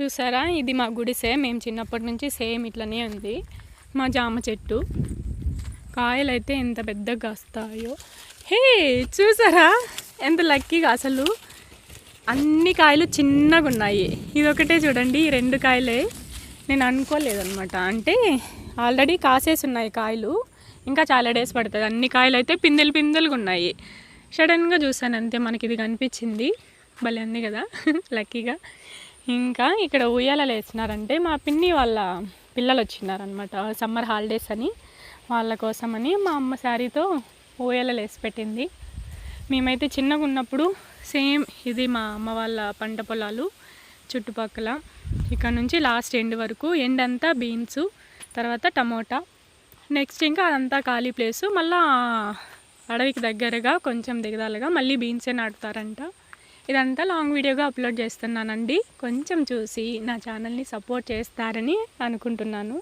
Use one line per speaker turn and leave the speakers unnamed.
చూసారా? ఇది మా గుడిసే మేము చిన్నప్పటి నుంచి సేమ్ ఇట్లనే ఉంది. మా జామ చెట్టు. కాయలు అయితే ఎంత పెద్దగా వస్తాయో. హే చూసారా? ఎంత లక్కీగా అసలు. అన్ని కాయలు చిన్నగా ఉన్నాయి. ఇదొకటే చూడండి. ఈ రెండు కాయలే. నేను అనుకోలేదన్నమాట. అంటే ఆల్రెడీ కాసేసి ఉన్నాయి కాయలు. ఇంకా చాలా డేస్ పడుతుంది. అన్ని కాయలు అయితే పిందెలు పిందెలుగా ఉన్నాయి. సడన్గా చూసాను అంతే. మనకి ఇది కనిపించింది. భలే ఉంది కదా. లక్కీగా. ఇంకా ఇక్కడ ఉయ్యాలలు వేసినారంటే మా పిన్ని వాళ్ళ పిల్లలు వచ్చినారనమాట సమ్మర్ హాలిడేస్ అని. వాళ్ళ కోసమని మా అమ్మ శారీతో ఊయలలు వేసి పెట్టింది. మేమైతే చిన్నగా ఉన్నప్పుడు సేమ్ ఇది మా అమ్మ వాళ్ళ పంట పొలాలు చుట్టుపక్కల. ఇక్కడ నుంచి లాస్ట్ ఎండ్ వరకు ఎండ్ అంతా బీన్స్ తర్వాత టమోటా. నెక్స్ట్ ఇంకా అదంతా ఖాళీ ప్లేసు. మళ్ళీ అడవికి దగ్గరగా కొంచెం దిగదాలుగా మళ్ళీ బీన్సే నాటుతారంట. ఇదంతా లాంగ్ వీడియోగా అప్లోడ్ చేస్తున్నానండి. కొంచెం చూసి నా ఛానల్ని సపోర్ట్ చేస్తారని అనుకుంటున్నాను.